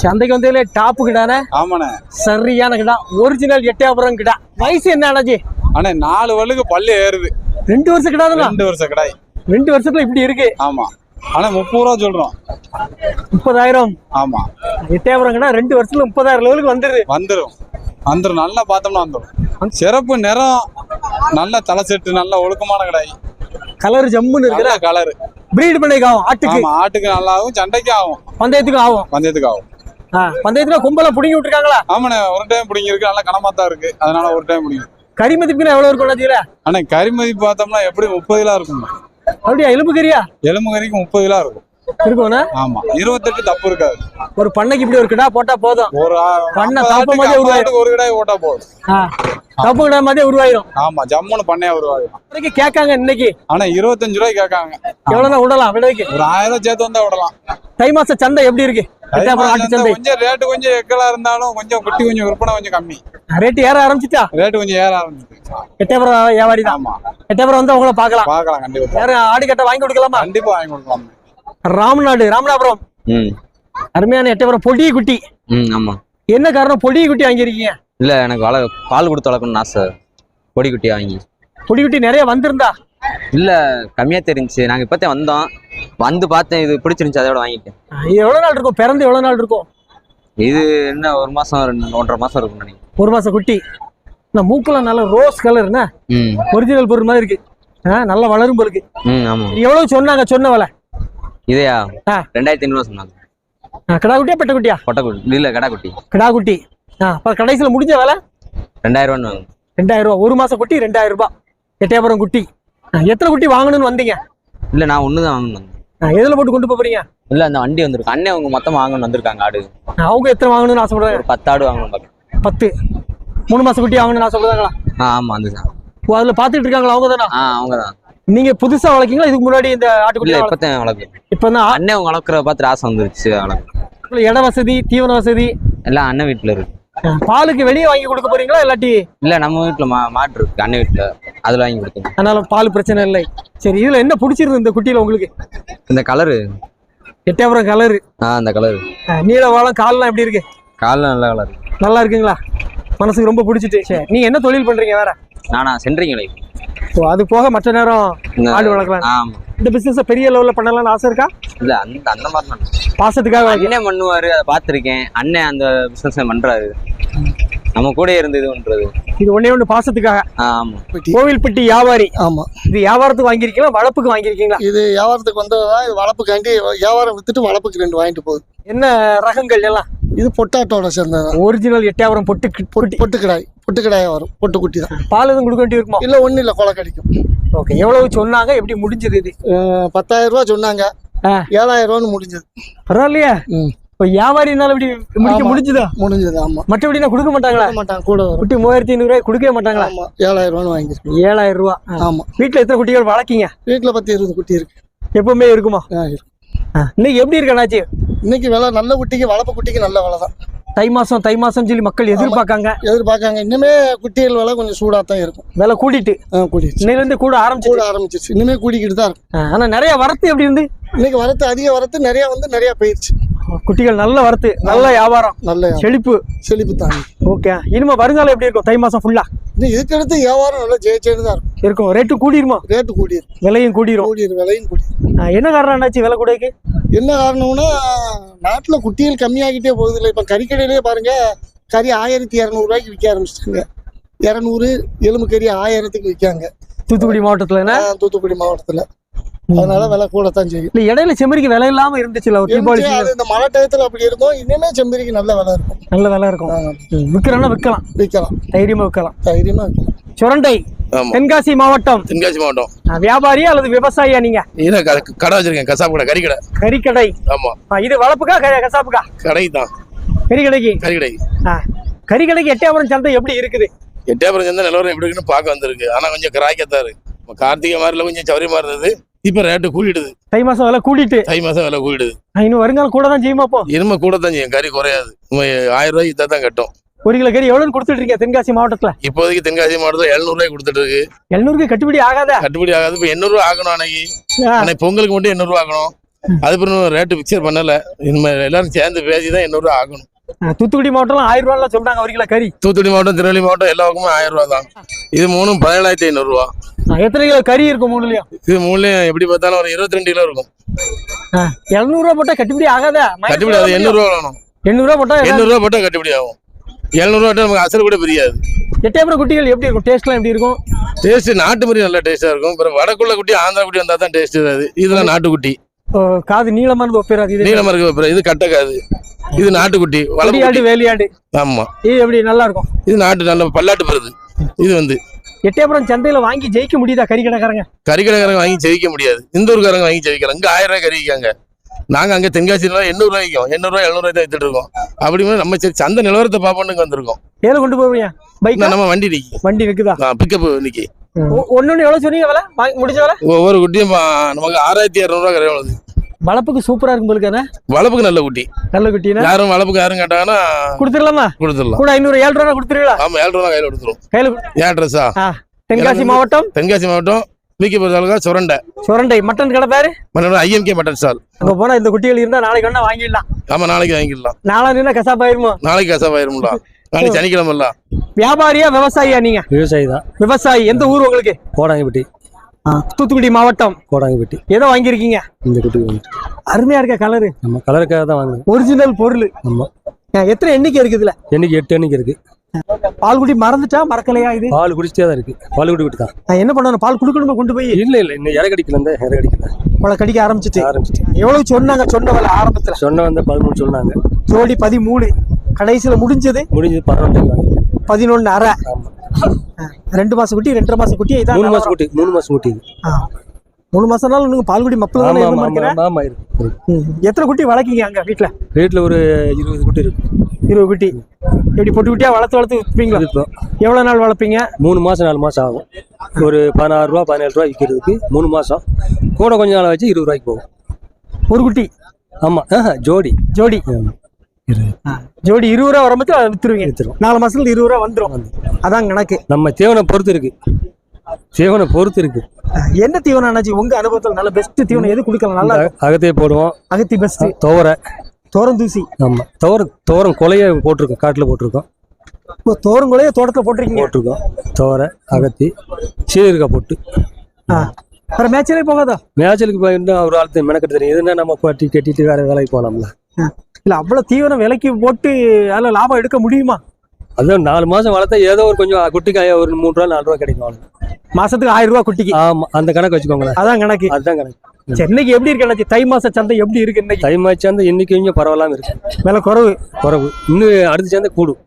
சந்தைக்கு வந்ததுல டாப்பு கிடானே? ஆமாண்ணே. சரியான கிடா. ஒரிஜினல் எட்டயபுரம் கிடா. வயசு என்ன அண்ணாச்சி? அண்ணே நாலு வல்லுக்கு பல்லு ஏறுது. ரெண்டு வருஷம் கிடாதுங்களா ரெண்டு வருஷம் கடாய். ரெண்டு வருஷத்துல இப்படி இருக்கு. ஆமா. ஆனா முப்பது ரூபா சொல்றோம். முப்பதாயிரம்? ஆமா. எட்டயபுரம் கிடா ரெண்டு வருஷத்துல முப்பதாயிரம் லெவலுக்கு வந்துருது வந்துரும். வந்துரும். நல்லா பார்த்தோம்னா வந்துரும். சிறப்பு நிறம் நல்ல தலை செட்டு நல்ல ஒழுக்கமான கடாய். கலர் ஜம்முன்னு இருக்குடா நல்ல கலர் பிரீட் பண்ணிக்கு ஆகும் ஆட்டுக்கு. ஆமா ஆட்டுக்கு நல்லா ஆகும் சண்டைக்கு ஆகும். பந்தயத்துக்கு ஆகும். பந்தயத்துக்கு ஆகும். பந்தயத்துல கும்பல புடுங்கி விட்டுருக்காங்களா? ஆமாண்ணே ஒரு டைம் பிடிங்க இருக்கு நல்லா கனமா தான் இருக்கு. அதனால ஒரு டைம் பிடிக்கும் கறி மதிப்புனா எவ்வளவு இருக்கும் அண்ணாச்சியில? ஆனா கறி மதிப்பு பார்த்தோம்னா எப்படி முப்பது கிலோ இருக்கும் அப்படியா எலும்பு கறியா எலும்பு கறிக்கு முப்பது கிலோ இருக்கும். இருக்கும்ண்ணா ஆமா. இருபத்தெட்டு தப்பு இருக்காது. ஒரு பண்ணைக்கு இப்படி ஒரு கிடா போட்டா போதும். ஒரு பண்ண தாப்ப உருவாயிரும். ஆட்டுக்கு ஒரு கடாய் ஓட்டா போதும். தப்பு கிடா மாதிரியே உருவாயிரும். ஆமா ஜம்முன்னு பண்ணையா வருவாங்க வரைக்கும் கேட்காங்க இன்னைக்கு. ஆனா இருபத்தஞ்சு ரூபாய்க்கு கேட்காங்க. எவ்வளவுதான் விடலாம் விலைக்கு. ஒரு ஆயிரம் ரூபாய் சேர்த்து வந்தா விடலாம். தை மாச சந்தை எப்படி இருக்கு? கொஞ்சம் ரேட்டு கொஞ்சம் எக்கலா இருந்தாலும் கொஞ்சம் குட்டி கொஞ்சம் விற்பனை கொஞ்சம் கம்மி. ரேட்டு ஏற ஆரம்பிச்சிட்டா? ரேட்டு கொஞ்சம் ஏற ஆரம்பிச்சு எட்டயபுரம் வியாபாரி தான் ஆமா. எட்டயபுரம் வந்து உங்களை பார்க்கலாம். பார்க்கலாம் கண்டிப்பா. ஆடு கட்ட வாங்கி கொடுக்கலாமா? கண்டிப்பா வாங்கி கொடுக்கலாம். ராமநாடு ராமநாதபுரம். ம். அருமையான எட்டயபுரம் பொடி குட்டி ம் ஆமாம் என்ன காரணம்? பொடி குட்டி வாங்கியிருக்கீங்க? இல்லை எனக்கு வள பால் கொடுத்து வளர்க்கணும்னு ஆசை. பொடி குட்டியை வாங்கி. பொடி குட்டி நிறைய வந்திருந்தா? இல்லை கம்மியாக தெரிஞ்சுச்சு நாங்கள் இப்போத்தே வந்தோம். வந்து பார்த்தேன் இது பிடிச்சிருந்துச்சு அதோட வாங்கிட்டேன். இது எவ்வளவு நாள் இருக்கும்? பிறந்து எவ்வளவு நாள் இருக்கும்? இது என்ன ஒரு மாதம் ரெண்டு ஒன்றரை மாதம் இருக்கும் நினைக்கிறேன். ஒரு மாசம் குட்டி. இந்த மூக்கெல்லாம் நல்ல ரோஸ் கலர் என்ன? ஒரிஜினல் பொருள் மாதிரி இருக்கு. நல்லா வளரும் பொருக்கு ம் ஆமாம் எவ்வளவு சொன்னாங்க சொன்ன விலை? இதையா. ரெண்டாயிரத்தி ஐநூறுவா சொன்னாங்க. கிடா குட்டியா பெட்ட குட்டியா இல்லை கடா குட்டி கிடா குட்டி ஆ அப்ப கடைசியில முடிஞ்ச விலை? ரெண்டாயிரரூவான்னு வாங்க ரெண்டாயிரம் ரூபா ஒரு மாசம் குட்டி ரெண்டாயிரம் ரூபாய் எட்டயபுரம் குட்டி. எத்தனை குட்டி வாங்கணும்னு வந்தீங்க? இல்லை நான் ஒன்று தான் வாங்கணும் எதுல போட்டு கொண்டு போறீங்க? இல்லை அந்த வண்டி வந்திருக்கு. அண்ணன் அவங்க மொத்தம் வாங்கணும்னு வந்திருக்காங்க ஆடு. அவங்க எத்தனை வாங்கணும்னு ஆசைப்படுறாங்க? ஒரு பத்து ஆடு வாங்கணும் பத்து. மூணு மாசம் குட்டி வாங்கணும்னு ஆசைப்படுறாங்களா? ஆ ஆமாம் அந்த அதுல பாத்துட்டு இருக்காங்களா அவங்க தானா? ஆ அவங்க தான். நீங்க புதுசா வளர்க்கீங்களா? இதுக்கு முன்னாடி இந்த ஆட்டுக்குட்டி இல்லை இப்போத்தான் வளர்க்கு இப்ப தான் அண்ணன் அவங்க வளர்க்குறத பார்த்துட்டு ஆசை வந்துருச்சு வளர்க்கு இட வசதி தீவன வசதி? எல்லாம் அண்ணன் வீட்டில் இருக்கு. பாலுக்கு வெளியே வாங்கி கொடுக்க போறீங்களா இல்லாட்டி? இல்ல நம்ம வீட்ல மா மாட்டு இருக்கு அண்ணன் வீட்ல. அதுல வாங்கி கொடுத்தோம் அதனால பால் பிரச்சனை இல்லை. சரி இதுல என்ன பிடிச்சிருந்து இந்த குட்டியில உங்களுக்கு? இந்த கலரு. எட்டயபுரம் கலரு. ஆ அந்த கலரு. நீல வாழம் கால்லாம் எப்படி இருக்கு? காலில் நல்ல கலர். நல்லா இருக்குங்களா? மனசுக்கு ரொம்ப பிடிச்சிட்டு. சரி நீங்க என்ன தொழில் பண்றீங்க வேற? நானா சென்றீங்களே அது போக மற்ற நேரம் இந்த ஆடு வளர்க்கலாம். ஆமா. இந்த பிசினஸ் பெரிய லெவல்ல பண்ணலாம்னு ஆசை இருக்கா? இல்ல அந்த அந்த மாதிரி பாசத்துக்காக வாங்கி அண்ணன் பண்ணுவாரு அதை பார்த்துருக்கேன். அண்ணன் அந்த பிசினஸ் பண்றாரு. நம்ம கூட இருந்து இது பண்றது. இது ஒண்ணே ஒண்ணு பாசத்துக்காக. ஆமா. கோவில்பட்டி வியாபாரி. ஆமா. இது வியாபாரத்துக்கு வாங்கியிருக்கீங்களா வளப்புக்கு வாங்கியிருக்கீங்களா? இது வியாபாரத்துக்கு வந்ததுதான் இது வளர்ப்புக்காண்டி வியாபாரம் வித்துட்டு வளர்ப்புக்கு ரெண்டு வாங்கிட்டு போகுது. என்ன ரகங்கள் எல்லாம்? இது பொட்டாட்டோட சேர்ந்தது. ஒரிஜினல் எட்டயபுரம் பொட்டு பொட்டி பொட்டு கிடாய் பொட்டு கிடாயா வரும் பொட்டு குட்டி தான் பால் எதுவும் கொடுக்க வேண்டி இருக்குமா? இல்ல ஒண்ணு இல்ல கொலை கடிக்கும். ஓகே எவ்வளவு சொன்னாங்க? எப்படி முடிஞ்சது இது? பத்தாயிரம் ரூபாய் சொன்னாங்க. ஏழாயிரம் ரூபான்னு முடிஞ்சது. பரவாயில்லையா. இப்போ வியாபாரினால இப்படி முடிக்க. முடிஞ்சுதா? முடிஞ்சது ஆமா. மற்றபடினா கொடுக்க மாட்டாங்களா? மாட்டாங்க கூட குட்டி மூவாயிரத்தி ஐநூறு ரூபாய் கொடுக்கவே மாட்டாங்களா? ஆமா ஏழாயிரம் ரூபான்னு வாங்கிருக்கு. ஏழாயிரம் ரூபா. ஆமா. வீட்டுல எத்தனை குட்டிகள் வளர்க்கீங்க? வீட்டுல பத்து இருபது குட்டி இருக்கு. எப்பவுமே இருக்குமா? ஆ, இருக்கு. இன்னைக்கு எப்படி இருக்கணாச்சு இன்னைக்கு விலை நல்ல குட்டிக்கு வளர்ப்பு குட்டிக்கு நல்ல விலை தான் தை மாசம் தை மாசம் சொல்லி மக்கள் எதிர்பார்க்காங்க. எதிர்பார்க்காங்க. இன்னுமே குட்டிகள் விலை கொஞ்சம் சூடா தான் இருக்கும். விலை கூட்டிட்டு இன்னையில இருந்து கூட ஆரம்பிச்சு கூட ஆரம்பிச்சிருச்சு. இனிமே கூடிக்கிட்டு தான் இருக்கும். ஆனா நிறைய வரத்து எப்படி இருந்து? இன்னைக்கு வரத்து அதிக வரத்து நிறைய வந்து நிறைய போயிருச்சு. குட்டிகள் நல்ல வரத்து நல்ல வியாபாரம். நல்ல செழிப்பு. செழிப்பு தாங்க ஓகே. இனிமே வருங்காலம் எப்படி இருக்கும்? தை மாசம் ஃபுல்லா இதுக்கடுத்து வியாபாரம் நல்லா ஜெயிச்சேன்னு தான் இருக்கும். இருக்கும். ரேட்டு கூடிருமா? ரேட்டு கூடியிருக்கு விலையும் கூடிரும். கூடியிரு விலையும் ஆ, என்ன காரணம் என்னாச்சு? விலை கூடக்கு? என்ன காரணம்னா நாட்டில் குட்டிகள் கம்மியாகிட்டே போகுது இல்லை இப்போ கறிக்கடையிலே பாருங்க கறி ஆயிரத்தி இரநூறுவாய்க்கு விற்க ஆரம்பிச்சிட்டாங்க. இரநூறு எலும்பு கறி ஆயிரத்துக்கு விற்காங்க தூத்துக்குடி மாவட்டத்துல தூத்துக்குடி மாவட்டத்தில். அதனால விலை கூட தான் செய்யும். இல்ல இடையில செம்மறிக்கு விலை இல்லாம இருந்துச்சுல ஒரு தீபாவளி இந்த மழை டயத்தில் அப்படி இருந்தோம் இனிமே செம்பரிக்கு நல்ல விலை இருக்கும். நல்ல விலை இருக்கும். விற்கிறோம்னா விற்கலாம். விற்கலாம். தைரியமா விற்கலாம். தைரியமாக விற்கலாம். சுரண்டை தென்காசி மாவட்டம். தென்காசி மாவட்டம். வியாபாரியா அல்லது விவசாயியா நீங்க? க- கடை வச்சிருக்கேன் கசாப்பு கடை கறிக்கடை. கறிக்கடை. ஆமா. இது வளப்புக்கா கசாப்புக்கா? கடை தான் கறிக்கடைக்கு. கறிக்கடை கறிக்கடைக்கு எட்டயபுரம் சந்தை எப்படி இருக்குது? எட்டாயிரம் சேர்ந்த நிலவரம் எப்படி இருக்குன்னு பார்க்க வந்திருக்கு. ஆனா கொஞ்சம் கிராய்க்கத்தான் இருக்கு. இப்ப கார்த்திகை மாதிரில கொஞ்சம் சௌரியமா இருந்தது. இப்ப ரேட்டு கூடிடுது. தை மாசம் விலை கூட்டிட்டு தை மாசம் விலை கூடிடுது. இன்னும் வருங்காலம் கூட தான் செய்யுமா அப்போ? இனிமே கூட தான் செய்யும். கறி குறையாது. ஆயிரம் ரூபாய்க்கு இதான் தான் கட்டும். ஒரு கிலோ கறி எவ்வளவு கொடுத்துட்டு இருக்கீங்க தென்காசி மாவட்டத்துல? இப்போதைக்கு தென்காசி மாவட்டத்தில் எழுநூறு ரூபாய் கொடுத்துட்டு இருக்கு. எழுநூறுக்கு கட்டுப்படி ஆகாதா? கட்டுப்படி ஆகாது. இப்ப எண்ணூறு ரூபா ஆகணும் அன்னைக்கு. அன்னைக்கு பொங்கலுக்கு மட்டும் எண்ணூறு ரூபா ஆகணும். அதுக்கப்புறம் ரேட்டு பிக்சர் பண்ணல. இனிமேல் எல்லாரும் சேர்ந்து பேசி தான் எண்ணூறு ஆகணும். ஆ, தூத்துக்குடி மாவட்டம்லாம் ஆயிரம் ரூபாய்லாம் சொல்றாங்க ஒரு கிலோ கறி. தூத்துக்குடி மாவட்டம் திருநெல்வேலி மாவட்டம் எல்லா பக்கமும் ஆயிரம் ரூபா தான். இது மூணும் பதினேழாயிரத்தி ஐநூறுரூவா ஆ, எத்தனை கிலோ கறி இருக்கும் மூணுலயும் இது மூணுலையும் எப்படி பார்த்தாலும் ஒரு இருபத்தி ரெண்டு கிலோ இருக்கும். எழுநூறு ரூபா போட்டா கட்டுப்படி ஆகாதா? கட்டுப்படி அது எண்ணூறுரூவா வேணும். எண்ணூறு ரூபா போட்டா எண்ணூறுரூவா போட்டால் கட்டுப்படி ஆகும். எழுநூறுவா நமக்கு அசல் கூட பிரியாது. எட்டயபுரம் குட்டிகள் எப்படி இருக்கும்? டேஸ்ட்லாம் எப்படி இருக்கும்? டேஸ்ட் நாட்டு மாதிரி நல்லா டேஸ்டா இருக்கும். அப்புறம் வடக்குள்ள குட்டி ஆந்திரா குட்டி வந்தா தான் டேஸ்ட் அது இதெல்லாம் நாட்டுக்குட்டி. காது நீளமானது ஒப்பிடாது இது நீளமா இருக்கு அப்புறம் இது கட்டக்காது இது நாட்டுக்குட்டி. வளர்ப்பு குட்டி. வேலியாடு ஆமா. இது எப்படி நல்லா இருக்கும் இது நாட்டு நல்ல பல்லாட்டு பெறுது இது வந்து எட்டயபுரம் சந்தையில வாங்கி ஜெயிக்க முடியுதா கறி கடைக்காரங்க கறிக்கடைக்காரங்க வாங்கி ஜெயிக்க முடியாது. இந்த ஊருக்காரங்க வாங்கி ஜெயிக்கலாம் இங்க ஆயிரம் ரூபாய் கறி விற்காங்க. நாங்க அங்க தென்காசியில எண்ணூறு ரூபாய்க்கும் எண்ணூறு ரூபாய் எழுநூறு தான் வித்துட்டு இருக்கோம். அப்படி நம்ம சரி சந்தை நிலவரத்தை பார்ப்போன்னு வந்திருக்கோம். ஏல கொண்டு போவீங்க? பைக் நம்ம வண்டி நிக்கி. வண்டி நிக்குதா? பிக்கப் இன்னைக்கு ஒன்னு எவ்வளவு சொன்னீங்க விலை? முடிஞ்ச விலை? ஒவ்வொரு குட்டியும் நமக்கு ஆறாயிரத்தி இரநூறுவா கரை வருது வளப்புக்கு சூப்பரா இருக்கும் போலுக்கானே வளப்புக்கு நல்ல குட்டி. நல்ல குட்டினா? யாரும் வளப்புக்கு யாரும் கேட்டாங்கன்னா கொடுத்துடலாமா? கொடுத்துடலாம். கூட ஐநூறு ஏழு ரூபா கொடுத்துருவீங்களா? ஆமா ஏழு ரூபா கையில கொடுத்துரும். கையில ஏன் ட்ரெஸ்ஸா தென்காசி மாவட்டம்? தென்காசி மாவட்டம் விக்கிபுரம் தாலுகா சுரண்டை. சுரண்டை மட்டன் கடை பேரு மன்னோட ஐஎம்கே மட்டன் ஸ்டால் அங்க போனா இந்த குட்டிகள் இருந்தா நாளைக்கு வேணா வாங்கிடலாம். ஆமா நாளைக்கு வாங்கிடலாம். நாளா நின்னா கசாப்பாயிருமோ நாளைக்கு கசாபாயிரும்ல வியாபாரியா விவசாயியா நீங்க? விவசாயி தான். விவசாயி. எந்த ஊர் உங்களுக்கு? கோடாங்கிப்பட்டி. தூத்துக்குடி மாவட்டம். கோடாங்கிப்பட்டி. ஏதோ வாங்கியிருக்கீங்க? இந்த குட்டி அருமையா இருக்க கலரு நம்ம கலருக்காக தான் வாங்குறோம் ஒரிஜினல் பொருள். எத்தனை எண்ணிக்கை இருக்குது இதுல? என்னைக்கு எட்டு எண்ணிக்கை இருக்கு. பால்குடி மறந்துட்டா மறக்கலையா இது? பால் குடிச்சிட்டே தான் இருக்கு. பால் குடி விட்டு தான் நான் என்ன பண்ணணும்? பால் குடுக்கணுமா கொண்டு போய்? இல்ல இல்ல இன்னும் இறகடிக்கல இந்த இறகடிக்கல உங்களை கடிக்க ஆரம்பிச்சிட்டு. ஆரம்பிச்சிட்டு. எவ்வளவு சொன்னாங்க சொன்ன வேலை ஆரம்பத்துல? சொன்ன வந்த பதிமூணு சொன்னாங்க. ஜோடி பதிமூணு. கடைசியில முடிஞ்சது. முடிஞ்சது பன்னெண்டு பதினொன்னு அரை. ரெண்டு மாசம் குட்டி ரெண்டரை மாசம் குட்டி இதான் மூணு மாசம் குட்டி மூணு மாசம் குட்டி. மூணு மாசம்னாலும் நீங்க பால்குடி ஆமா தானே ஆமா இருக்கு. எத்தனை குட்டி வளர்க்கீங்க அங்க வீட்டுல வீட்டுல ஒரு இருபது குட்டி இருக்கு. இருபது குட்டி. எப்படி பொட்டு குட்டியா வளர்த்து வளர்த்து விற்பீங்களா? எவ்வளவு நாள் வளர்ப்பீங்க? மூணு மாசம் நாலு மாசம் ஆகும். ஒரு பதினாறு ரூபா பதினேழு ரூபா விற்கிறதுக்கு மூணு மாசம். கூட கொஞ்ச நாள் வச்சு இருபது ரூபாய்க்கு போகும். ஒரு குட்டி? ஆமா ஜோடி. ஜோடி. ஆமா. இருபது. ஜோடி இருபது ரூபா வரும்போது அதை வித்துருவீங்க. வித்துருவோம். நாலு மாசத்துல இருபது ரூபா வந்துரும். அதான் கணக்கு. நம்ம தீவனம் பொறுத்து இருக்கு. தீவனம் பொறுத்து இருக்கு. என்ன தீவனம் அண்ணாச்சி? உங்க அனுபவத்துல நல்ல பெஸ்ட் தீவனம் எது குடிக்கலாம்? நல்லா? அகத்தையே போடுவோம். அகத்தி பெஸ்ட் துவரை. தோரம் தூசி. ஆமா. துவரம் துவரம் கொலைய போட்டிருக்கோம். காட்டுல போட்டிருக்கோம். இப்போ தோரங்களையே தோட்டத்துல போட்டிருக்கீங்க? போட்டிருக்கோம். துவரை அகத்தி சீரகா போட்டு. வேற மேட்சலே போகாதா? மேய்ச்சலுக்கு போயிருந்தா ஒரு ஆளுக்கு மெனக்கட்டு தெரியும். எதுனா நம்ம பட்டி கட்டிட்டு வேற வேலைக்கு போகலாம்ல. இல்ல அவ்வளவு தீவனம் விலைக்கு போட்டு அதுல லாபம் எடுக்க முடியுமா? அதுவும் நாலு மாசம் வளர்த்தா ஏதோ ஒரு கொஞ்சம் குட்டிக்காய ஒரு மூணு ரூபா நாலு ரூபா கிடைக்கும் அவ்வளவுதான். மாசத்துக்கு ஆயிரம் ரூபாய் குட்டிக்கு. ஆமா அந்த கணக்கு வச்சுக்கோங்களேன். அதான் கணக்கு. அதுதான் கணக்கு. சரி, இன்னைக்கு எப்படி இருக்கு அண்ணாச்சி? தை மாச சந்தை எப்படி இருக்கு இன்னைக்கு? தை மாச்சு வந்து இன்னைக்கு கொஞ்சம் பரவாயில்லாம இருக்கு. விலை குறவு. குறவு. இன்னும் அடுத்த சேர்ந்து கூடும்.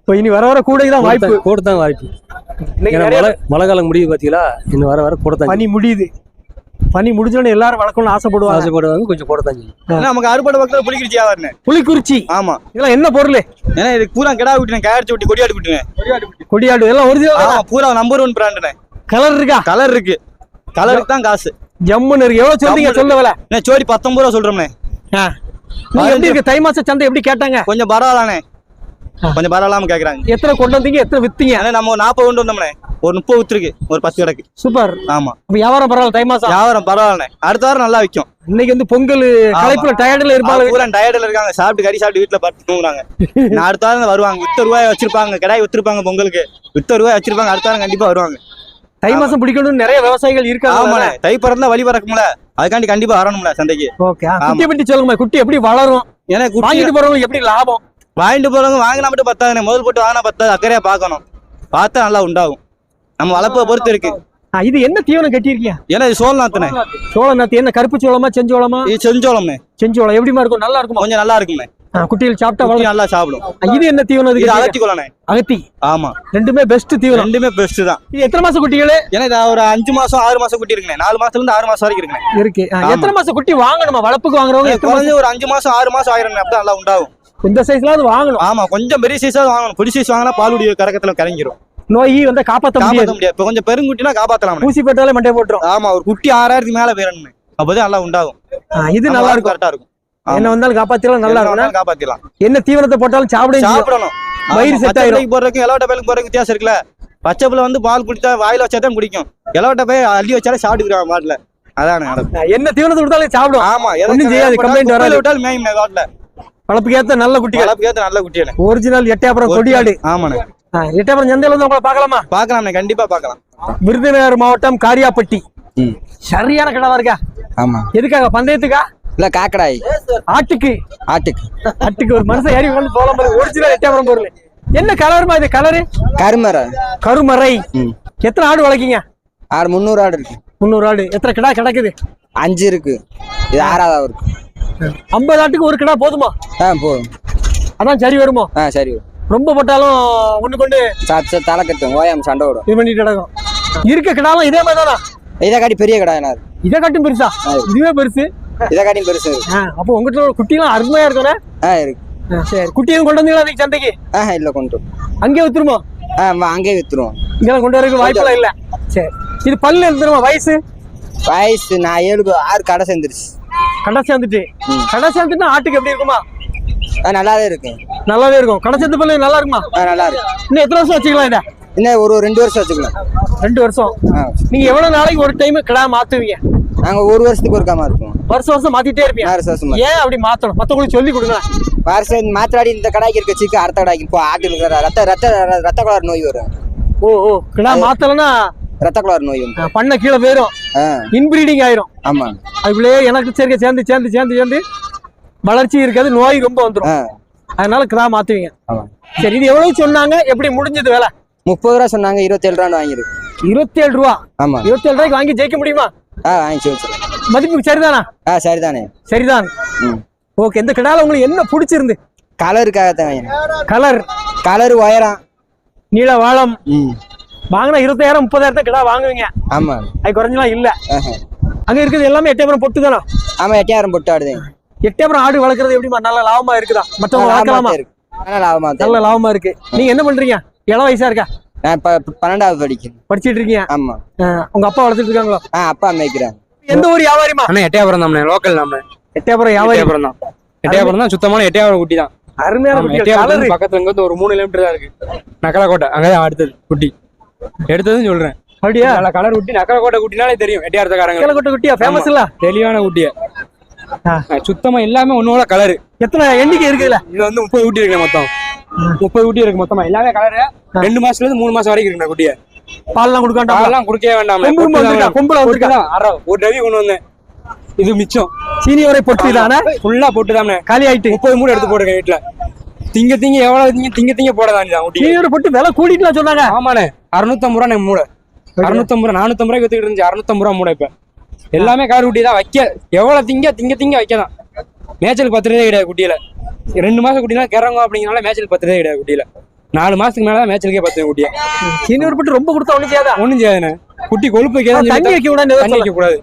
இப்போ இனி வர வர கூட தான் வாய்ப்பு. கூட தான் வாய்ப்பு. மழை மழை காலம் முடியுது பாத்தீங்களா? இன்னும் வர வர கூட தான் பனி முடியுது. பனி முடிஞ்சோடனே எல்லாரும் வளர்க்கணும்னு ஆசைப்படுவாங்க. ஆசைப்படுவாங்க கொஞ்சம் கூட தான் செய்யும். நமக்கு அறுபடை பக்கத்துல புளிக்குறிச்சி ஆவரணே புலிக்குறிச்சி ஆமா. இதெல்லாம் என்ன பொருள்? ஏன்னா இதுக்கு பூரா கிடா விட்டுனேன் கேரட் விட்டு கொடியாடு விட்டுனேன் கொடியாடு எல்லாம் ஒரிஜினல் பூரா நம்பர் ஒன் பிராண்டுனே கலர் இருக்கா? கலர் இருக்கு. கலருக்கு தான் காசு. ஜம்முன்னு இருக்கு. எவ்வளவு சொல்றீங்க? சொல்ல விலை. என்ன ஜோடி பத்தொன்பது ரூபா சொல்றோம்னே. எப்படி இருக்கு? தை மாச சந்தை எப்படி கேட்டாங்க? கொஞ்சம் பரவாயில்லானே கொஞ்சம் பரவாயில்லாம கேக்குறாங்க. எத்தனை கொண்டு வந்தீங்க? எத்தனை வித்தீங்க? நம்ம நாற்பது கொண்டு வந்தோம்னே. ஒரு முப்பது வித்துருக்கு ஒரு பத்து கிடக்கு. சூப்பர். ஆமா. அப்ப வியாபாரம் பரவாயில்ல தை மாசம் வியாபாரம் பரவாயில்லண்ணே அடுத்த வாரம் நல்லா விற்கும் இன்னைக்கு வந்து பொங்கல் களைப்புல டயர்ட்ல இருப்பாங்க. பூரா டயர்டில் இருக்காங்க. சாப்பிட்டு கறி சாப்பிட்டு வீட்டுல படுத்து தூங்குறாங்க. நான் அடுத்த வாரம் வருவாங்க. வித்த ரூபாய் வச்சிருப்பாங்க. கிடாய் வித்துருப்பாங்க பொங்கலுக்கு. வித்த ரூபாய் வச்சிருப்பாங்க. அடுத்த வாரம் கண்டிப்பா வருவாங்க. தை மாசம் பிடிக்கணும்னு நிறைய விவசாயிகள் இருக்காங்க ஆமாண்ணே. தை பிறந்தா வழி பறக்கும்ல. அதுக்காண்டி கண்டிப்பா வரணும்ல சந்தைக்கு. ஓகே குட்டியை பற்றி சொல்லுங்க குட்டி எப்படி வளரும்? ஏன்னா குட்டி வாங்கிட்டு போறவங்க எப்படி லாபம்? வாங்கிட்டு போறவங்க வாங்கினா மட்டும் பத்தாதுண்ணே. முதல் போட்டு வாங்கினா பத்தாது. அக்கறையா பார்க்கணும். பார்த்தா நல்லா உண்டாகும். நம்ம வளர்ப்பை பொறுத்து இருக்கு. இது என்ன தீவனம் கட்டியிருக்கீங்க ஏன்னா இது சோழ நாத்துனே? சோள நாத்து என்ன கருப்பு சோளமா செஞ்சோளமா இது செஞ்சோளம்னே செஞ்சோளம் எப்படிமா இருக்கும்? நல்லா இருக்குமா? கொஞ்சம் நல்லா இருக்கும்ண்ணே ஆ, குட்டிகள் சாப்பிட்டா வளரும். நல்லா சாப்பிடும். இது என்ன தீவனம் இது அகத்தி கொள்ளனே அகத்தி. ஆமா. ரெண்டுமே பெஸ்ட் தீவனம். ரெண்டுமே பெஸ்ட் தான். இது எத்தனை மாசம் குட்டிகள்? ஏன்னா இது ஒரு அஞ்சு மாசம் ஆறு மாசம் குட்டி இருக்குண்ணே. நாலு மாசத்துல இருந்து ஆறு மாசம் வரைக்கும் இருக்குண்ணே. இருக்கு. எத்தனை மாசம் குட்டி வாங்கணுமா? வளர்ப்புக்கு வாங்குறவங்க குறைஞ்சு ஒரு அஞ்சு மாசம் ஆறு மாசம் ஆயிரம் அப்படி நல்லா உண்டாகும். இந்த சைஸ்ல அது வாங்கணும். ஆமா கொஞ்சம் பெரிய சைஸா வாங்கணும். பொடி சைஸ் வாங்கினா பாலுடைய கரக்கத்துல கரைஞ்சிரும். நோய் வந்து காப்பாத்த முடியாது. முடியாது. இப்ப கொஞ்சம் பெருங்குட்டினா காப்பாத்தலாம் ஊசி போட்டாலே மண்டை போட்டுரும். ஆமா ஒரு குட்டி ஆறாயிரத்துக்கு மேல போயிடணும் அப்போதான் நல்லா உண்டாகும். இது நல்லா இருக்கும். கரெக்டா இருக்கும். என்ன வந்தாலும் காப்பாத்திலாம் நல்லா இருக்கும் காப்பாத்திடலாம் என்ன தீவனத்தை போட்டாலும் சாப்பிட சாப்பிடணும். வயிறு பச்சை ஆயிரும். பிள்ளைக்கு போறதுக்கும் இலவட்ட பயிலுக்கு போறதுக்கு வித்தியாசம் இருக்குல்ல. பச்சை பிள்ளை வந்து பால் குடிச்சா வாயில வச்சா தான் குடிக்கும். இலவட்ட போய் அள்ளி வச்சாலே சாப்பிட்டுக்கிறாங்க மாட்டுல அதானே என்ன தீவனத்தை கொடுத்தாலும் சாப்பிடும். ஆமா ஒண்ணும் செய்யாது, complaint வராது. விட்டாலும் மேயும் தோட்டல வளர்ப்புக்கு ஏத்த நல்ல குட்டிகள். வளர்ப்புக்கு ஏத்த நல்ல குட்டியானே ஒரிஜினல். எட்டயபுரம் கொடியாடு. ஆமாண்ணே. எட்டயபுரம் சந்தையில வந்து உங்களை பார்க்கலாமா? பார்க்கலாம்ண்ணே கண்டிப்பா பார்க்கலாம். விருதுநகர் மாவட்டம் காரியாப்பட்டி. சரியான கிடவா இருக்கா? ஆமா. எதுக்காக பந்தயத்துக்கா? இல்ல காக்கடாய். ஆட்டுக்கு. ஆட்டுக்கு. ஆட்டுக்கு ஒரு மனுஷன் ஏறி வந்து போலாம் போது ஒரிஜினல் எட்டயபுரம் பொருள். என்ன கலருமா இது கலரு கருமறை. ம். எத்தனை ஆடு வளர்க்கீங்க? ஆறு முந்நூறு ஆடு இருக்கு. முந்நூறு ஆடு. எத்தனை கிடா கிடக்குது? அஞ்சு இருக்கு. இது ஆறாவது இருக்கு. ஐம்பது ஆட்டுக்கு ஒரு கிடா போதுமா? ஆ போதும். அதான் சரி வருமோ? ஆ சரி ரொம்ப போட்டாலும் ஒண்ணு கொண்டு சாப்பிட்டு தலை கட்டும் ஓயாம சண்டை விடும் இது பண்ணிட்டு கிடக்கும் இருக்க கிடாலும் இதே மாதிரி தானா? இதை காட்டி பெரிய கடை என்ன இதை காட்டும் பெருசா? இதுவே பெருசு? இதை காட்டியும் பெருசு அப்போ உங்ககிட்ட ஒரு குட்டிலாம் அருமையா இருக்கும்ல? ஆ இருக்கு. சரி. குட்டியும் கொண்டு வந்தீங்களா அன்னைக்கு சந்தைக்கு? ஆ இல்ல கொண்டு வரும். அங்கே வித்துருமா? ஆ அங்கேயே வித்துருவோம். இங்கெல்லாம் கொண்டு வரதுக்கு வாய்ப்பெல்லாம் இல்ல. சரி. இது பல்லு எடுத்துருமா வயசு? வயசு நான் ஏழு ஆறு கடை சேர்ந்துருச்சு. கடை சேர்ந்துட்டு. கடை சேர்ந்துட்டுனா ஆட்டுக்கு எப்படி இருக்குமா? நல்லாவே இருக்கு நல்லாவே இருக்கும். கடை சேர்த்து பல்லு நல்லா இருக்குமா? நல்லா இருக்கு. இன்னும் எத்தனை வருஷம் வச்சுக்கலாம் இதை? இன்னும் ஒரு ஒரு ரெண்டு வருஷம் வச்சுக்கலாம். ரெண்டு வருஷம். நீங்க எவ்வளவு நாளைக்கு ஒரு டைம் கிடா மாத்துவீங்க? நாங்க ஒரு வருஷத்துக்கு ஒருக்காம இருப்போம் வருஷம் வருஷம் மாத்திட்டே இருப்பீங்க வருஷம் வருஷம் ஏன் அப்படி மாத்தணும்? மத்தவங்களுக்கு சொல்லி கொடுங்க. வருஷம் மாத்திராடி இந்த கடாய்க்கு இருக்க சிக்கு அடுத்த கடாய்க்கு இப்போ ஆட்டுக்கு இருக்கிற ரத்த ரத்த ரத்த குளார் நோய் வரும். ஓ ஓ கிடா மாத்தலன்னா ரத்த குளார் நோய் பண்ண கீழே போயிரும். ஆ. இன்பிரீடிங் ஆயிரும். ஆமா அதுக்குள்ளேயே எனக்கு சேர்க்க சேர்ந்து சேர்ந்து சேர்ந்து சேர்ந்து வளர்ச்சி இருக்காது நோய் ரொம்ப வந்துரும். ஆ. அதனால கிடா மாத்துவீங்க. சரி இது எவ்வளவு சொன்னாங்க? எப்படி முடிஞ்சது வேலை? முப்பது ரூபா சொன்னாங்க இருபத்தேழு ரூபான்னு வாங்கிருக்கு இருபத்தி ஏழு ரூபா? ஆமா. இருபத்தி ஏழு ரூபாய்க்கு வாங்கி ஜெயிக்க முடியுமா? ஆ வாங்கி மதிப்பு சரிதானா? ஆ சரிதானே. சரிதான். ஓகே இந்த கிடால உங்களுக்கு என்ன பிடிச்சிருந்து? கலருக்காகத்தான் வாங்கினேன். கலர் கலர் உயரம். நீல வாழம் வாங்கினா இருபத்தாயிரம் முப்பதாயிரத்தை கிடா வாங்குவீங்க. ஆமா. அது குறைஞ்சலாம் இல்ல. அங்க இருக்குது எல்லாமே எட்டயபுரம் பொட்டு தானா? ஆமா எட்டாயிரம் போட்டு ஆடுதேன் எட்டயபுரம் ஆடு வளர்க்கறது எப்படிமா நல்ல லாபமா இருக்குதா? மத்தவங்க வளர்க்கலாமா? இருக்கு. நல்லா லாபமா நல்ல லாபமா இருக்கு. நீங்க என்ன பண்றீங்க? இள வயசா இருக்கா? நான் இப்ப இப்ப பன்னெண்டாவது படிக்கிறேன். படிச்சிட்டு இருக்கீங்க? ஆமா. உங்க அப்பா வளர்த்துட்டு இருக்காங்களோ? ஆ அப்பா மேய்க்கிறேன் எந்த ஊர் வியாபாரிமா அண்ணா எட்டயபுரம் தான் லோக்கல் தான் எட்டயபுரம் வியாபாரி. எட்டயபுரம் தான். எட்டயபுரம் தான் சுத்தமான எட்டயபுரம் குட்டி தான். அருமையான பக்கத்துல இங்க இருந்து ஒரு மூணு கிலோமீட்டர் தான் இருக்கு. நக்கலக்கோட்டை அங்கதான் அடுத்தது குட்டி. எடுத்ததும் சொல்றேன். அப்படியா? நல்ல கலர் குட்டி நக்கலக்கோட்டை குட்டினாலே தெரியும் எட்டயபுரத்துக்காரங்க கேளக்கொட்டை குட்டியா? ஃபேமஸ் இல்ல? தெளிவான குட்டிய. சுத்தமா எல்லாமே ஒன்னோட கலரு எத்தனை எண்ணிக்கை இருக்குல்ல இது வந்து முப்பது குட்டி இருக்கு மொத்தம். முப்பது குட்டி இருக்கு மொத்தமா. எல்லாமே கலரு ரெண்டு மாசத்துல இருந்து மூணு மாசம் வரைக்கும் இருக்கு குட்டிய. பால்லாம் கொடுக்காண்டா பால்லாம் குடுக்கவே வேண்டாம். வந்திருக்கா? கொம்புல வந்திருக்கா? ஒரு ரவி கொண்டு வந்தேன். இது மிச்சம். சீனி வரை பொட்டி தானே ஃபுல்லா போட்டு காலி ஆயிட்டு. முப்பது மூணு எடுத்து போட்டுருக்கேன் வீட்டுல. திங்க திங்க எவ்வளவு திங்க திங்க திங்க போட தான் குட்டி சீனி வரை பொட்டி விலை கூட்டிட்டு சொன்னாங்க. ஆமாண்ணே. அறுநூத்தம்பது ரூபா மூளை அறுநூத்தம்பது ரூபா நானூத்தம்பது ரூபாய்க்கு வித்துக்கிட்டு இருந்துச்சு. அறுநூத்தம்பது ரூபா மூளை இப்ப. எல்லாமே கார் குட்டி தான். வைக்க எவ்வளவு திங்க திங்க திங்க வைக்கதான். மேய்ச்சலுக்கு பத்துறதே கிடையாது குட்டியில. ரெண்டு மாசம் குட்டினா கிறங்க அப்படிங்கனால மேய்ச்சலுக்கு பத்துறதே கிடையாது குட்டியில. நாலு மாசத்துக்கு மேல தான் மேய்ச்சலுக்கே பத்து குட்டியா. சீனி வரை பொட்டி ரொம்ப கொடுத்தா ஒண்ணு செய்யாதா? ஒண்ணும் செய்யாதுண்ணே. குட்டி கொழுப்பு வைக்க தண்ணி வைக்க விடாது தண்ணி வைக்க கூடாது.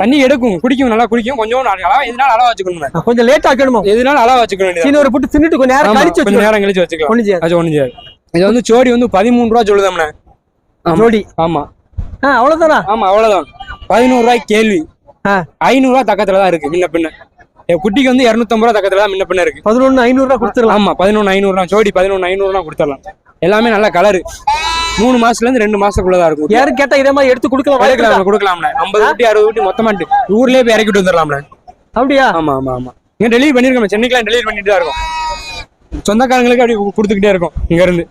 தண்ணி எடுக்கும். குடிக்கும் நல்லா குடிக்கும். கொஞ்சம் அளவா எதுனால அளவா வச்சுக்கணும் கொஞ்சம் லேட் ஆக்கணுமோ எதுனால அளவா வச்சுக்க வேண்டியது சீனி வரை பொட்டி தின்னுட்டு கொஞ்சம் நேரம் கழிச்சு கொஞ்சம் வச்சுக்கணும். நேரம் கழிச்சு வச்சுக்கலாம். ஒண்ணு செய்யாது. ஒண்ணும் செய்யாது. இது வந்து ஜோடி வந்து பதிமூணு ரூபா சொல்லுதாம்ண்ணே. ஜோடி. ஆமா. ஆ அவ்வளவுதானா? ஆமா அவ்வளவுதான். பதினோரு ரூபாய் கேள்வி. ஐநூறு ரூபா தக்கத்துல தான் இருக்கு முன்ன பின்ன. என் குட்டிக்கு வந்து இருநூத்தம்பது ரூபா தக்கத்துல தான் முன்ன பின்ன இருக்கு. பதினொன்னு ஐநூறு ரூபா கொடுத்துடலாம். ஆமா பதினொன்று ஐநூறுலாம் ஜோடி பதினொன்று ஐநூறுலாம் கொடுத்துடலாம். எல்லாமே நல்ல கலரு மூணு மாசத்துல இருந்து ரெண்டு மாசத்துக்குள்ளதான் இருக்கும். யாரும் கேட்டா இதே மாதிரி எடுத்து கொடுக்கலாம் கொடுக்கலாம் கொடுக்கலாம்ல ஐம்பது குட்டி அறுபது குட்டி மொத்தமாட்டு ஊர்லயே போய் இறக்கிட்டு வந்துடலாம்ல அப்படியா? ஆமா ஆமா ஆமா. இங்க டெலிவரி பண்ணிருக்கோம் சென்னைக்குலாம் டெலிவரி பண்ணிட்டு தான் இருக்கோம். சொந்தக்காரங்களுக்கு அப்படி கொடுத்துக்கிட்டே இருக்கோம் இங்க இருந்து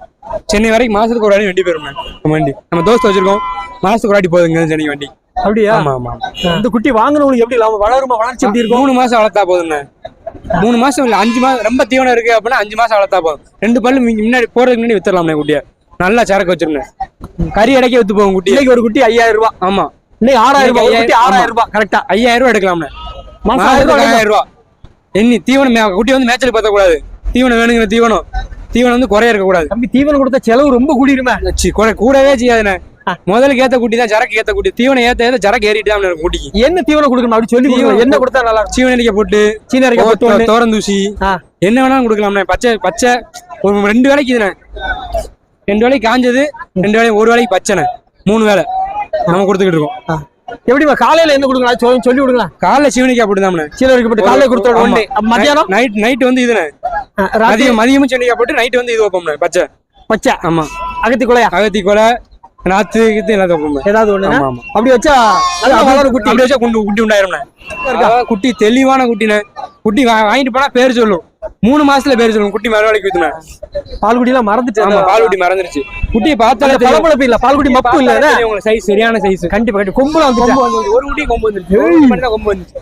சென்னை வரைக்கும் மாசத்துக்கு ஒரு வாட்டி வண்டி போயிரும் நம்ம வண்டி. நம்ம தோஸ்து வச்சிருக்கோம். மாசத்துக்கு ஒரு வாட்டி இருந்து சென்னை வண்டி. அப்படியா? ஆமா ஆமா இந்த குட்டி வாங்குறவங்களுக்கு எப்படி லாபம் வளருமா வளர்ச்சி எப்படி இருக்கும்? மூணு மாசம் வளர்த்தா போதும்ண்ணே. மூணு மாசம் இல்ல அஞ்சு மாசம் ரொம்ப தீவனம் இருக்கு அப்படின்னா அஞ்சு மாசம் வளர்த்தா போதும். ரெண்டு பல்லு முன்னாடி போறதுக்கு முன்னாடி வித்துடலாம்ண்ணே குட்டிய. நல்லா சரக்கு வச்சிருந்தேன் கறி அடைக்க வித்து போகும் குட்டி. இன்னைக்கு ஒரு குட்டி ஐயாயிரம் ரூபாய் ஆமா. இன்னைக்கு ஆறாயிரம் ரூபாய் குட்டி. ஆறாயிரம் ரூபாய் கரெக்டா ஐயாயிரம் ரூபாய் எடுக்கலாம்ண்ணே. மாசம் ஆயிரம் ரூபாய் எண்ணி தீவனம் குட்டி வந்து மேய்ச்சல் பார்த்த கூடாது தீவனம் வேணுங்கிற தீவனம். தீவனம் வந்து குறைய இருக்க கூடாது தம்பி தீவனம் கொடுத்த செலவு ரொம்ப கூடிருமே. கூடவே செய்யாதுண்ணே. முதலுக்கு ஏத்த குட்டி தான் சரக்கு ஏத்த குட்டி. தீவனம் ஏத்த ஏத்த சரக்கு ஏறிட்டு தான் இருக்கும் குட்டிக்கு. என்ன தீவனம் கொடுக்கணும்? அப்படி சொல்லி. என்ன கொடுத்தா நல்லா இருக்கும்? சீவனடிக்க போட்டு சீன அரைக்க போட்டு. தோரந்தூசி. என்ன வேணாலும் கொடுக்கலாம்ண்ணே பச்சை பச்சை ஒரு ரெண்டு வேலைக்கு இதுண்ணே ரெண்டு வேலைக்கு காஞ்சது ரெண்டு வேலைக்கு ஒரு வேலைக்கு பச்சைண்ணே மூணு வேலை நம்ம கொடுத்துக்கிட்டு இருக்கோம். எப்படிமா காலையில என்ன அது சொல்லி கொடுக்கலாம் காலைல சீவனிக்கா போட்டுதாம்ண்ணே சீன அரைக்க போட்டு காலையில ஒண்ணு அப்ப மத்தியானம்? நைட் நைட் வந்து ராத்திரி? மதியம் மதியமும் சீவனிக்கா போட்டு நைட் வந்து இது வைப்போம்ண்ணே பச்சை. பச்சை. ஆமா. அகத்தி கொலையா அகத்தி கொலை நாத்து கீத்து எல்லாம் தப்புமே ஏதாவது ஒண்ணு அப்படி வச்சா வளரும் குட்டி அப்படி வச்சா குண்டு குட்டி உண்டாயிரும்ண்ணே குட்டி தெளிவான குட்டிண்ணே குட்டி வாங்கிட்டு போனா பேர் சொல்லும். மூணு மாசத்துல பேர் சொல்லும் குட்டி மறுநாளைக்கு வித்துனே. பால்குடி எல்லாம் மறந்துட்டு ஆமா பால் குட்டி மறந்துருச்சு. குட்டியை பார்த்தாலே பளபளப்பு இல்ல பால்குடி மப்பு இல்ல சைஸ் சரியான சைஸ் கண்டிப்பா கண்டிப்பா. கொம்புல வந்து கொம்பு வந்து ஒரு குட்டி கொம்பு வந்துருச்சு. கொம்பு வந்துச்சு.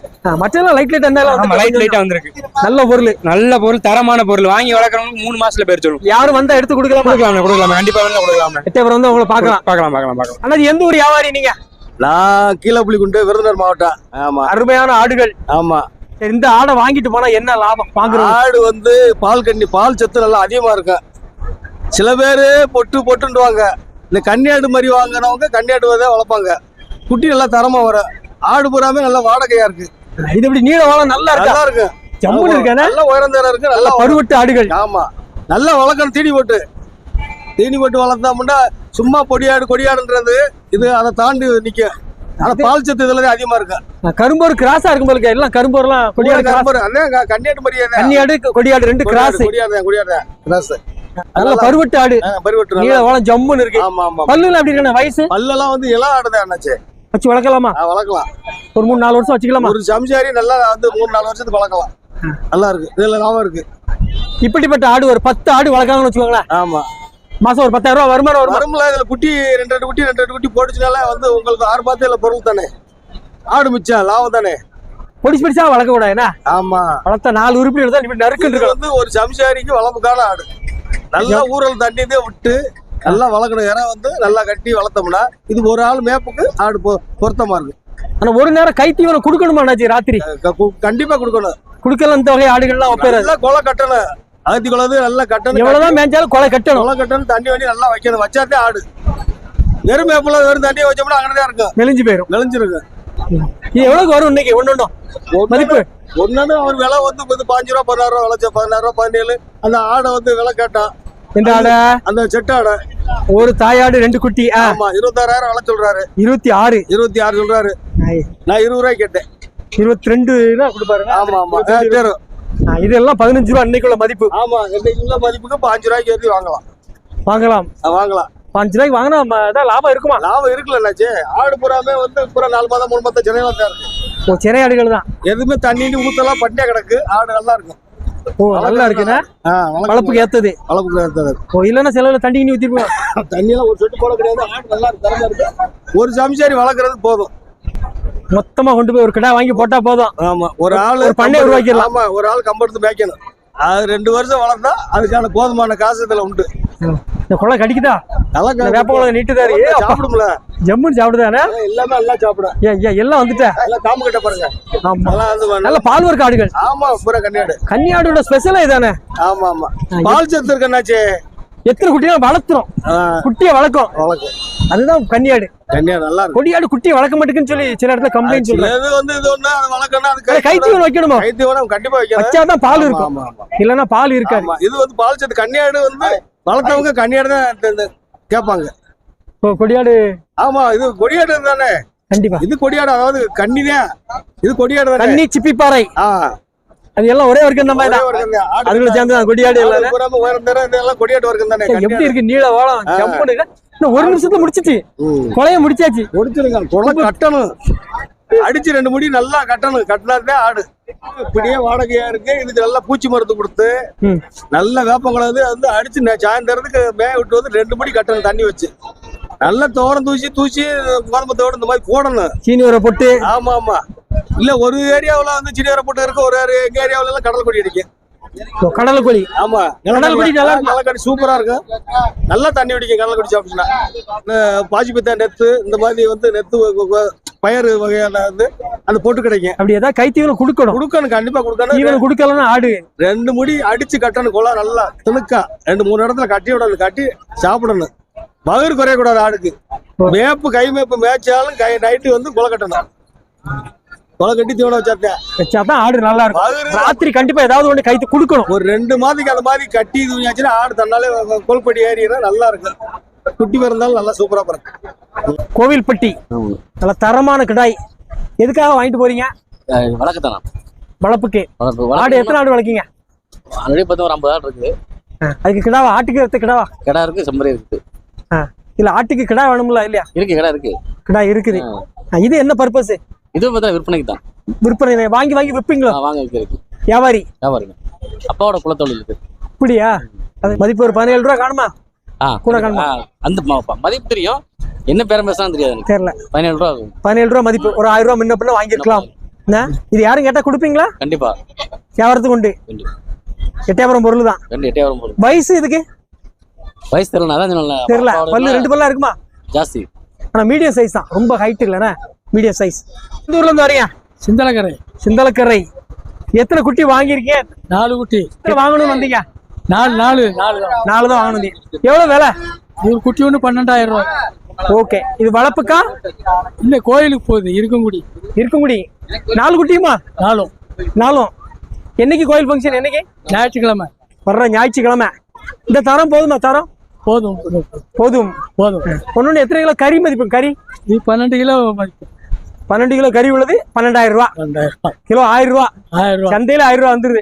மற்றெல்லாம் லைட் லைட் இருந்தாலும் ஆமா லைட் லைட்டா வந்திருக்கு. நல்ல பொருள். நல்ல பொருள் தரமான பொருள். வாங்கி வளர்க்குறவங்களுக்கு மூணு மாசத்துல பேர் சொல்லும் யாரும் வந்தா எடுத்து கொடுக்கலாமா? கொடுக்கலாம்ண்ணே கொடுக்கலாம் கண்டிப்பா வேணா கொடுக்கலாம் எட்டயபுரம் வந்து உங்களை பார்க்கலாம். பார்க்கலாம் பார்க்கலாம் பார்க்கலாம். அண்ணா எந்த ஒரு வியாபாரி நீங்க? நான் கீழப்புலிக்குண்டு விருதுநகர் மாவட்டம். ஆமா. அருமையான ஆடுகள். ஆமா. இந்த ஆடை வாங்கிட்டு போனா என்ன லாபம்? வாங்குறோம் ஆடு வந்து பால் கண்ணி பால் சத்து நல்லா அதிகமா இருக்கும் சில பேர் பொட்டு பொட்டுன்னுவாங்க இந்த கன்னியாடு மாதிரி வாங்குறவங்க கன்னியாடு தான் வளர்ப்பாங்க. குட்டி நல்லா தரமா வரும். ஆடு பூராமே நல்லா வாடகையா இருக்கு. இது இப்படி நீள வாழம் நல்லா இருக்கா? நல்லா இருக்கு. ஜம்முன்னு இருக்கானே? நல்ல உயரம் தர இருக்கு நல்ல பருவட்டு ஆடுகள். ஆமா. நல்லா வளர்க்கணும் தீனி போட்டு. தீனி போட்டு வளர்த்தோம்னா சும்மா பொடியாடு கொடியாடுன்றது இது அதை தாண்டி நிக்கும். ஆனா பால் சத்து இதுல அதிகமா இருக்கு. கரும்போர் கிராஸா இருக்கும் போல எல்லாம் கரும்போர்லாம் கொடியாடு cross. கரும்பு, அதான் கன்னியாடு மாதிரியே தான். கன்னியாடு கொடியாடு ரெண்டு கிராஸ் கொடியாடு கொடியாடு கிராஸ் நல்ல பருவட்டு ஆடு. பருவட்டு வாழம் ஜம்முன்னு இருக்கு. ஆமா ஆமா. பல்லுல அப்படி இருக்கானே வயசு? பல்லெல்லாம் வந்து இளம் ஆடுதான் அண்ணாச்சு. வச்சு வளர்க்கலாமா? வளர்க்கலாம். ஒரு மூணு நாலு வருஷம் வச்சுக்கலாமா? ஒரு சம்சாரி நல்லா வந்து மூணு நாலு வருஷத்துக்கு வளர்க்கலாம். நல்லா இருக்கு. இதுல லாபம் இருக்கு. இப்படிப்பட்ட ஆடு ஒரு பத்து ஆடு வளர்க்காங்கன்னு வச்சுக்கோங்களேன். ஆமா. மாசம் ஒரு பத்தாயிரம் ரூபாய் வருமானம் வரும்? வரும்ல இதுல குட்டி ரெண்டு ரெண்டு குட்டி ரெண்டு ரெண்டு குட்டி போட்டுச்சுனால வந்து உங்களுக்கு ஆறு மாதத்துல பொருள் தானே? ஆடு மிச்சம் லாபம் தானே? பொடிச்சு பிடிச்சா வளர்க்க கூடாது என்ன? ஆமா. வளர்த்தா நாலு உருப்படி தான் இப்படி இருக்கணும். வந்து ஒரு சம்சாரிக்கு வளர்ப்புக்கான ஆடு. நல்லா ஊரல் தண்ணிதே விட்டு நல்லா வளர்க்கணும். இடம் வந்து நல்லா கட்டி வளர்த்தோம்னா இது ஒரு ஆள் மேப்புக்கு ஆடு பொருத்தமா இருக்கு. ஆனா ஒரு நேரம் கைத்தீவனம் கொடுக்கணுமா அண்ணாச்சி ராத்திரி? க- கு- கண்டிப்பா கொடுக்கணும். குடுக்கலாம் இந்த வகை ஆடுகள்லாம் கொலை கட்டணும். அகத்தி கொலை நல்லா கட்டணும் எவ்வளவுதான் மேய்ஞ்சாலும் கொலை கட்டணும். கொலை கட்டணும் தண்ணி வண்டி நல்லா வைக்கணும் வச்சாதே ஆடு. வெறும் மேப்பில் வெறும் தண்ணியை வச்சோம்னா அங்கே இருக்கும் மெலிஞ்சு போயிரும். விளைஞ்சிருக்கு இது எவ்வளவுக்கு வரும் இன்னைக்கு? ஒண்ணும். மதிப்பு. ஒன்னு அவர் விலை வந்து வந்து பாஞ்சு ரூபா பதினாறு ரூபா விளைச்ச பதினாறு ரூபா பதினேழு. அந்த ஆடை வந்து விலை கேட்டான் இந்த ஆடை? அந்த செட்டு ஆடை. ஒரு தாயாடு ரெண்டு குட்டி. ஆமா இருபத்தாறாயிரம் விலை சொல்றாரு. இருபத்தி ஆறு. இருபத்தி ஆறு சொல்றாரு. நான் இருபது ரூபாய் கேட்டேன். இருபத்தி ரெண்டு தான் கொடுப்பாருங்க. ஆமா ஆமா. இதெல்லாம் பதினஞ்சு ரூபா இன்னைக்குள்ள மதிப்பு. ஆமா இன்னைக்கு உள்ள மதிப்புக்கு பாஞ்சு ரூபாய்க்கு ஏற்றி வாங்கலாம். வாங்கலாம். வாங்கலாம். பாஞ்சு ரூபாய்க்கு வாங்கினா அதான் லாபம் இருக்குமா? லாபம் இருக்குல்ல என்னாச்சு ஆடு பூராமே வந்து பூரா நாலு மாதம் மூணு மாதம் சென்னையில தான் இருக்கு. ஓ சிறை ஆடுகள் தான். எதுவுமே தண்ணி ஊத்தலாம் பட்டியா கிடக்கு. ஆடு நல்லா இருக்கும். ஓ நல்லா இருக்குண்ணா. வளர்ப்புக்கு ஏத்தது. வளர்ப்புக்கு ஏத்தது. ஓ இல்லைன்னா சில தண்ணி கிண்ணி ஊத்திருப்போம். தண்ணியெல்லாம் ஒரு சொட்டு போட கிடையாது. ஆடு நல்லா இருக்கு. ஒரு சம்சாரி வளர்க்கறது போதும். மொத்தமா கொண்டு போய் ஒரு கிடா வாங்கி போட்டா போதும். ஆமா ஒரு ஆள் ஒரு பண்ணையை உருவாக்கிடலாம். ஆமா ஒரு ஆள் கம்பெடுத்து மேய்க்கணும். அது ரெண்டு வருஷம் வளர்ந்தா அதுக்கான போதுமான காசு இதுல உண்டு. இந்த குளம் கடிக்குதா? நல்லா வேப்ப குளம் நீட்டுதாரு சாப்பிடும்ல. ஜம்முன்னு சாப்பிடுதானே? எல்லாமே நல்லா சாப்பிடும். ஏன் ஏன் எல்லாம் வந்துட்டேன் எல்லாம் காம்பு கட்ட பாருங்க. ஆமா. நல்லா வந்து நல்ல பால் வர்க்க ஆடுகள். ஆமா பூரா கன்னியாடு. கன்னியாடோட ஸ்பெஷலே இதானே? ஆமா ஆமா. பால் சத்து இருக்கண்ணாச்சு எத்தனை குட்டியும் வளர்த்துறோம். குட்டியை வளர்க்கும் வளர்க்கும் அதுதான் கன்னியாடு. கன்னியாடு நல்லா கொடியாடு குட்டியை வளர்க்க மாட்டேங்குன்னு சொல்லி சில இடத்துல கம்ப்ளைண்ட் இது வந்து இது ஒண்ணு வளர்க்கணும் அது கைத்தீவனம் வைக்கணுமா? கைத்தீவனம் கண்டிப்பா வைக்கணும். வச்சாதான் பால் இருக்கும். இல்லைன்னா பால் இருக்காது. இது வந்து பால் சத்து. கன்னியாடு வந்து வளர்த்தவங்க கன்னியாடு தான் கேட்பாங்க. இப்போ கொடியாடு. ஆமா இது கொடியாடு தானே. கண்டிப்பா. இது கொடியாடு அதாவது கன்னிதான் இது கொடியாடு கன்னி சிப்பிப்பாறை. ஆ. அது எல்லாம் ஒரே வர்க்கம் தான் அதுல சேர்ந்து கொடியாடு இதெல்லாம் கொடியாட்டு வர்க்கம் தானே எப்படி. இருக்கு? நீள வாழம். இன்னும் ஒரு நிமிஷத்துல முடிச்சிச்சு. ம். கொலைய முடிச்சாச்சு. முடிச்சிருங்க குளம் கட்டணும். அடிச்சு ரெண்டு முடி நல்லா கட்டணும். கட்டினாதான் ஆடு. இப்படியே வாடகையா இருக்கு. இதுக்கு நல்லா பூச்சி மருந்து கொடுத்து ம். நல்ல வேப்பங்களை வந்து அடிச்சு சாயந்தரத்துக்கு மேய விட்டு வந்து ரெண்டு முடி கட்டணும் தண்ணி வச்சு. நல்லா தோரம் தூசி தூசி கோதம்பு தோடு இந்த மாதிரி போடணும். சீனி உரை போட்டு. ஆமா ஆமா. இல்ல ஒரு ஏரியாவுல வந்து சின்ன போட்டு இருக்கு ஒரு எங்க ஏரியாவுல எல்லாம் கடல் கொடி அடிக்கும் கடலை கோழி ஆமா. கடல் கொடி நல்லா. கடல் கொடி சூப்பரா இருக்கும். நல்லா தண்ணி குடிக்கும் கடல் கொடி சாப்பிட்டுனா பாசி பித்தா நெத்து இந்த மாதிரி வந்து நெத்து பயறு வகையான வந்து அந்த பொட்டு கிடைக்கும். அப்படி ஏதாவது கைத்தீவனம் கொடுக்கணும். கொடுக்கணும் கண்டிப்பா கொடுக்கணும். தீவனம் கொடுக்கலன்னா ஆடு. ரெண்டு முடி அடிச்சு கட்டணும் குளம் நல்லா திணுக்கா. ரெண்டு மூணு இடத்துல கட்டி விடணும் கட்டி சாப்பிடணும். பகிர் குறையக்கூடாது ஆடுக்கு. மேப்பு கை மேப்பு மேய்ச்சாலும் கை நைட்டு வந்து குலை கட்டணும். குலை கட்டி தீவனம் வச்சாத்தேன் வச்சாதான் ஆடு நல்லா இருக்கும். ராத்திரி கண்டிப்பா ஏதாவது ஒண்ணு கைத்து கொடுக்கணும். ஒரு ரெண்டு மாதத்துக்கு அந்த மாதிரி கட்டி இது பண்ணியாச்சுன்னா ஆடு தன்னாலே கொல்படி ஏறினா நல்லா இருக்கும். குட்டி பிறந்தாலும் நல்லா சூப்பரா பிறக்கும். கோவில்பட்டி. நல்ல தரமான கிடாய். எதுக்காக வாங்கிட்டு போறீங்க? வழக்கத்தானா வளர்ப்புக்கு. வளர்ப்பு ஆடு எத்தனை ஆடு வளர்க்கீங்க? ஆல்ரெடி பார்த்தா ஒரு ஐம்பது ஆடு இருக்குது. அதுக்கு கிடாவா? ஆட்டுக்கு எடுத்த கிடாவா? கிடா இருக்கு செம்பரி இருக்குது இல்ல ஆட்டுக்கு கிடா வேணும்ல இல்லையா? இருக்கு கடை இருக்கு. கிடா இருக்குது. இது என்ன பர்பஸ் இது பார்த்தா விற்பனைக்கு தான். விற்பனை வாங்கி வாங்கி விற்பீங்களோ? வாங்க வைக்கிறதுக்கு வியாபாரி. வியாபாரிங்க. அப்பாவோட குலத்தொழில் இருக்கு இப்படியா அது மதிப்பு ஒரு பதினேழு ரூபா காணுமா? கூட காணுமா? அந்த மதிப்பு தெரியும். என்ன பேரம் பேசலாம் தெரியாது தெரியல. பதினேழு ரூபா பதினேழு ரூபா மதிப்பு. ஒரு ஆயிரம் ரூபா முன்ன பின்ன வாங்கியிருக்கலாம். என்ன? இது யாரும் கேட்டா கொடுப்பீங்களா? கண்டிப்பா. வியாபாரத்துக்கு உண்டு எட்டயபுரம் பொருள் தான். ரெண்டு எட்டே வரும் போது வயசு இதுக்கு வயசு தெரியல அதான் சொன்னேன்ல, தெரியல. பல்லு ரெண்டு பல்லா இருக்குமா? ஜாஸ்தி. ஆனா மீடியம் சைஸ் தான். ரொம்ப ஹைட் இல்லைண்ணே மீடியம் சைஸ் இந்த ஊர்ல இருந்து வரீங்க? சிந்தலக்கரை. சிந்தலக்கரை. எத்தனை குட்டி வாங்கியிருக்கீங்க? நாலு குட்டி. எத்தனை வாங்கணும்னு வந்தீங்க? நாலு நாலு. நாலு தான். நாலு தான் வாங்கணும் எவ்வளவு விலை? ஒரு குட்டி ஒன்று பன்னெண்டாயிரம் ரூபாய். ஓகே. இது வளர்ப்புக்கா? இல்ல கோயிலுக்கு போகுது. இருக்கங்குடி. இருக்குங்குடி. நாலு குட்டியுமா? நாலும். நாலும். என்னைக்கு கோயில் ஃபங்க்ஷன் என்னைக்கு? ஞாயிற்றுக்கிழமை. வர்ற ஞாயிற்றுக்கிழமை. இந்த தரம் போதுமா? தரம்? போதும். போதும். போதும். ஒன்னொன்னு எத்தனை கிலோ கறி மதிப்பு? கறி? பன்னெண்டு கிலோ மதிப்பு. பன்னெண்டு கிலோ கறி உள்ளது பன்னெண்டாயிரம் ரூபா. கிலோ ஆயிரம் ரூபா. சந்தையில ஆயிரம் ரூபா வந்துருது.